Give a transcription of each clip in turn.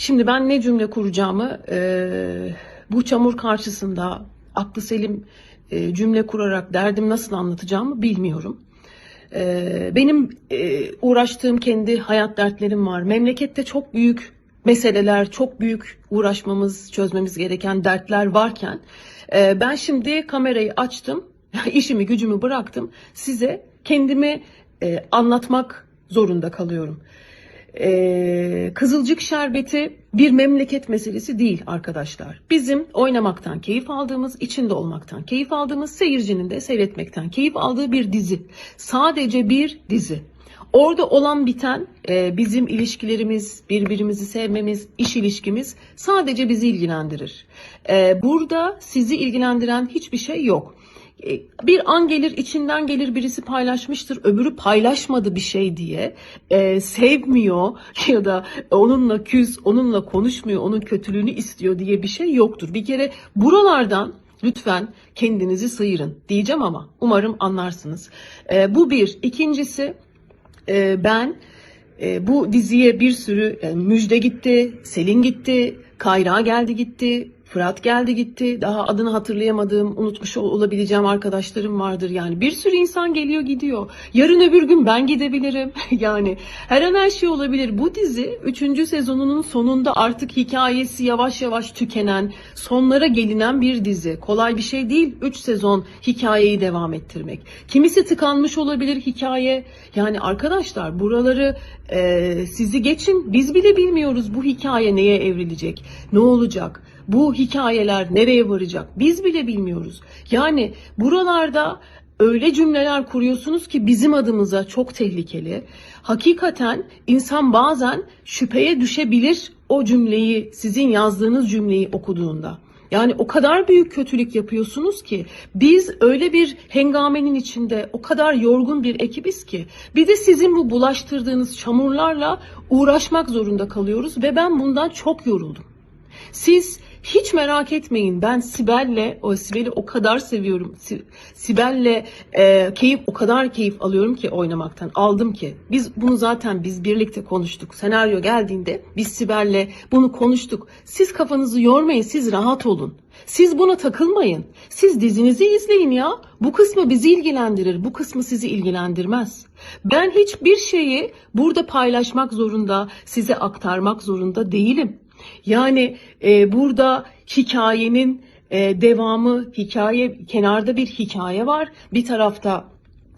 Şimdi ben ne cümle kuracağımı e, bu çamur karşısında aklı selim e, cümle kurarak derdim nasıl anlatacağımı bilmiyorum. E, benim e, uğraştığım kendi hayat dertlerim var. Memlekette çok büyük meseleler, çok büyük uğraşmamız, çözmemiz gereken dertler varken e, ben şimdi kamerayı açtım, işimi gücümü bıraktım. Size kendimi e, anlatmak zorunda kalıyorum. Ee, Kızılcık şerbeti bir memleket meselesi değil arkadaşlar. Bizim oynamaktan keyif aldığımız, içinde olmaktan keyif aldığımız, seyircinin de seyretmekten keyif aldığı bir dizi. Sadece bir dizi. Orada olan biten e, bizim ilişkilerimiz, birbirimizi sevmemiz, iş ilişkimiz sadece bizi ilgilendirir. E, burada sizi ilgilendiren hiçbir şey yok. E, bir an gelir içinden gelir birisi paylaşmıştır öbürü paylaşmadı bir şey diye e, sevmiyor ya da onunla küs onunla konuşmuyor onun kötülüğünü istiyor diye bir şey yoktur. Bir kere buralardan lütfen kendinizi sıyırın diyeceğim ama umarım anlarsınız. E, bu bir. İkincisi e, ben e, bu diziye bir sürü yani Müjde gitti, Selin gitti, Kayra geldi gitti, Fırat geldi gitti. Daha adını hatırlayamadığım, unutmuş ol- olabileceğim arkadaşlarım vardır. Yani bir sürü insan geliyor gidiyor. Yarın öbür gün ben gidebilirim. yani her an her şey olabilir. Bu dizi 3. sezonunun sonunda artık hikayesi yavaş yavaş tükenen, sonlara gelinen bir dizi. Kolay bir şey değil 3 sezon hikayeyi devam ettirmek. Kimisi tıkanmış olabilir hikaye. Yani arkadaşlar buraları e, sizi geçin. Biz bile bilmiyoruz bu hikaye neye evrilecek, ne olacak. Bu hikayeler nereye varacak biz bile bilmiyoruz. Yani buralarda öyle cümleler kuruyorsunuz ki bizim adımıza çok tehlikeli. Hakikaten insan bazen şüpheye düşebilir o cümleyi, sizin yazdığınız cümleyi okuduğunda. Yani o kadar büyük kötülük yapıyorsunuz ki biz öyle bir hengamenin içinde o kadar yorgun bir ekibiz ki bir de sizin bu bulaştırdığınız çamurlarla uğraşmak zorunda kalıyoruz ve ben bundan çok yoruldum. Siz hiç merak etmeyin. Ben Sibel'le, o Sibel'i o kadar seviyorum. Si- Sibel'le e, keyif o kadar keyif alıyorum ki oynamaktan. Aldım ki. Biz bunu zaten biz birlikte konuştuk. Senaryo geldiğinde biz Sibel'le bunu konuştuk. Siz kafanızı yormayın. Siz rahat olun. Siz buna takılmayın. Siz dizinizi izleyin ya. Bu kısmı bizi ilgilendirir. Bu kısmı sizi ilgilendirmez. Ben hiçbir şeyi burada paylaşmak zorunda, size aktarmak zorunda değilim. Yani e, burada hikayenin e, devamı, hikaye kenarda bir hikaye var. Bir tarafta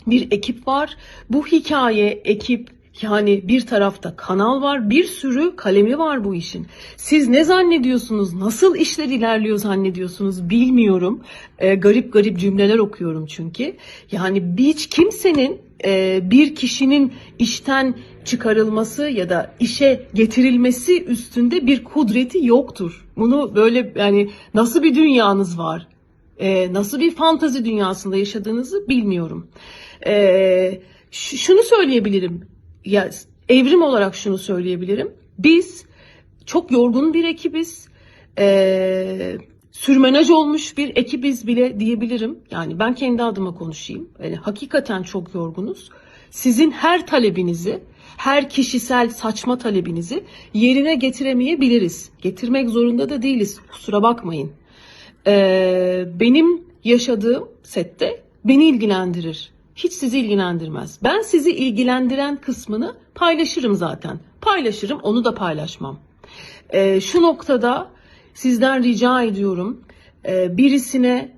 bir ekip var. Bu hikaye, ekip yani bir tarafta kanal var, bir sürü kalemi var bu işin. Siz ne zannediyorsunuz, nasıl işler ilerliyor zannediyorsunuz bilmiyorum. E, garip garip cümleler okuyorum çünkü. Yani hiç kimsenin e, bir kişinin işten çıkarılması ya da işe getirilmesi üstünde bir kudreti yoktur. Bunu böyle yani nasıl bir dünyanız var? e, nasıl bir fantazi dünyasında yaşadığınızı bilmiyorum. E, şunu söyleyebilirim. Ya evrim olarak şunu söyleyebilirim. Biz çok yorgun bir ekibiz. E, sürmenaj olmuş bir ekibiz bile diyebilirim. Yani ben kendi adıma konuşayım. Yani hakikaten çok yorgunuz. Sizin her talebinizi, her kişisel saçma talebinizi yerine getiremeyebiliriz. Getirmek zorunda da değiliz. Kusura bakmayın. Ee, benim yaşadığım sette beni ilgilendirir. Hiç sizi ilgilendirmez. Ben sizi ilgilendiren kısmını paylaşırım zaten. Paylaşırım, onu da paylaşmam. Ee, şu noktada sizden rica ediyorum. Ee, birisine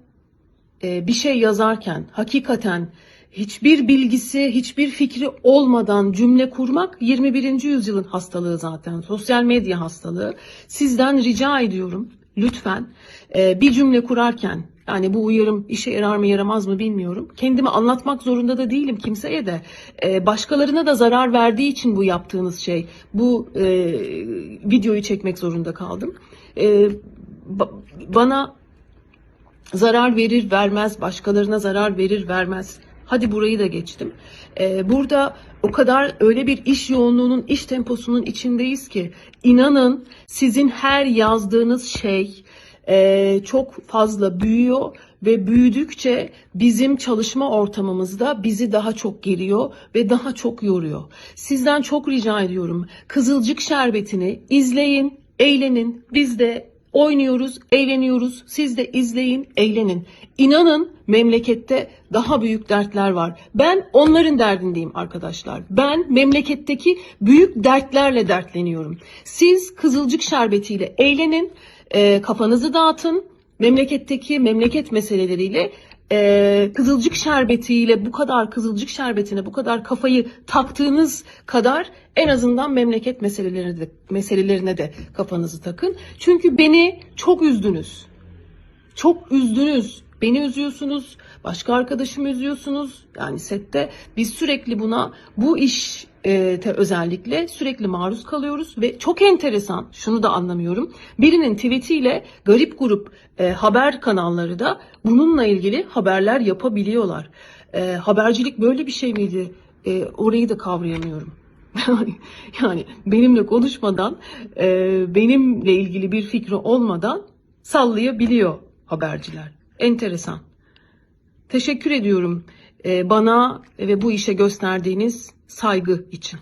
e, bir şey yazarken hakikaten hiçbir bilgisi, hiçbir fikri olmadan cümle kurmak 21. yüzyılın hastalığı zaten. Sosyal medya hastalığı. Sizden rica ediyorum lütfen e, bir cümle kurarken yani bu uyarım işe yarar mı yaramaz mı bilmiyorum. Kendimi anlatmak zorunda da değilim kimseye de. E, başkalarına da zarar verdiği için bu yaptığınız şey. Bu e, videoyu çekmek zorunda kaldım. E, ba- bana zarar verir vermez, başkalarına zarar verir vermez. Hadi burayı da geçtim. Ee, burada o kadar öyle bir iş yoğunluğunun, iş temposunun içindeyiz ki inanın sizin her yazdığınız şey e, çok fazla büyüyor ve büyüdükçe bizim çalışma ortamımızda bizi daha çok geriyor ve daha çok yoruyor. Sizden çok rica ediyorum. Kızılcık Şerbeti'ni izleyin, eğlenin. Biz de oynuyoruz, eğleniyoruz. Siz de izleyin, eğlenin. İnanın memlekette daha büyük dertler var. Ben onların derdindeyim arkadaşlar. Ben memleketteki büyük dertlerle dertleniyorum. Siz Kızılcık şerbetiyle eğlenin, e, kafanızı dağıtın. Memleketteki memleket meseleleriyle e, Kızılcık şerbetiyle bu kadar Kızılcık şerbetine bu kadar kafayı taktığınız kadar en azından memleket meselelerine de, meselelerine de kafanızı takın. Çünkü beni çok üzdünüz. Çok üzdünüz. Beni üzüyorsunuz. Başka arkadaşımı üzüyorsunuz. Yani sette biz sürekli buna bu iş e, özellikle sürekli maruz kalıyoruz ve çok enteresan şunu da anlamıyorum. Birinin tweetiyle garip grup e, haber kanalları da bununla ilgili haberler yapabiliyorlar. E, habercilik böyle bir şey miydi? E, orayı da kavrayamıyorum. Yani, benimle konuşmadan, e, benimle ilgili bir fikri olmadan sallayabiliyor haberciler. Enteresan. Teşekkür ediyorum bana ve bu işe gösterdiğiniz saygı için.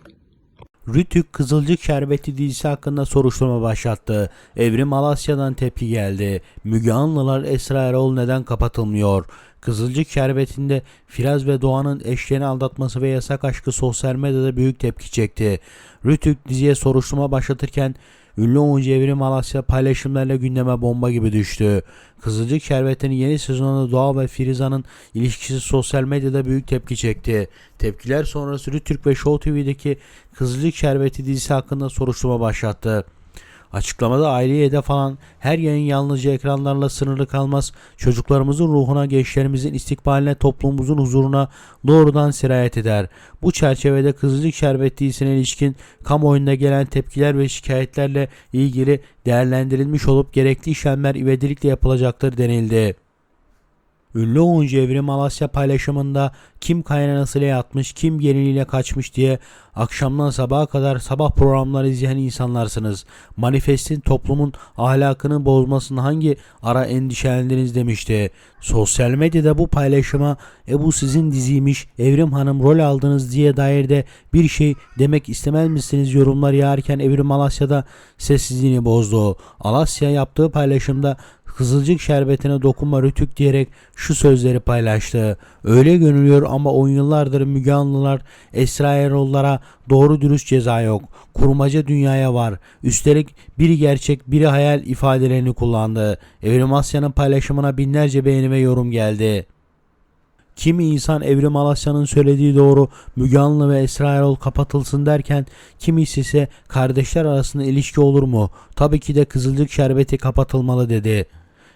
Rütük Kızılcık Şerbeti dizisi hakkında soruşturma başlattı. Evrim Alasya'dan tepki geldi. Müge Anlılar Esra Erol neden kapatılmıyor? Kızılcık Şerbeti'nde Firaz ve Doğan'ın eşlerini aldatması ve yasak aşkı sosyal medyada büyük tepki çekti. Rütük diziye soruşturma başlatırken ünlü oyuncu Evrim Alasya paylaşımlarla gündeme bomba gibi düştü. Kızılcık Şerbeti'nin yeni sezonunda Doğa ve Firiza'nın ilişkisi sosyal medyada büyük tepki çekti. Tepkiler sonrası Rütürk ve Show TV'deki Kızılcık Şerbeti dizisi hakkında soruşturma başlattı. Açıklamada aileye hedef alan her yayın yalnızca ekranlarla sınırlı kalmaz, çocuklarımızın ruhuna, gençlerimizin istikbaline, toplumumuzun huzuruna doğrudan sirayet eder. Bu çerçevede Kızılcık Şerbeti dizisine ilişkin kamuoyunda gelen tepkiler ve şikayetlerle ilgili değerlendirilmiş olup gerekli işlemler ivedilikle yapılacaktır denildi. Ünlü oyuncu Evrim Alasya paylaşımında kim kaynanasıyla yatmış, kim geliniyle kaçmış diye akşamdan sabaha kadar sabah programları izleyen insanlarsınız. Manifestin toplumun ahlakını bozmasını hangi ara endişelendiniz demişti. Sosyal medyada bu paylaşıma e bu sizin diziymiş, Evrim Hanım rol aldınız diye dair de bir şey demek istemez misiniz yorumlar yağarken Evrim Alasya'da sessizliğini bozdu. Alasya yaptığı paylaşımda Kızılcık şerbetine dokunma rütük diyerek şu sözleri paylaştı. Öyle görünüyor ama on yıllardır Müge Anlılar Esra Erol'lara doğru dürüst ceza yok. Kurmaca dünyaya var. Üstelik biri gerçek biri hayal ifadelerini kullandı. Evrim Asya'nın paylaşımına binlerce beğeni ve yorum geldi. Kimi insan Evrim Alasya'nın söylediği doğru Müge Anlı ve Esra Erol kapatılsın derken kimisi ise kardeşler arasında ilişki olur mu? Tabii ki de Kızılcık Şerbeti kapatılmalı dedi.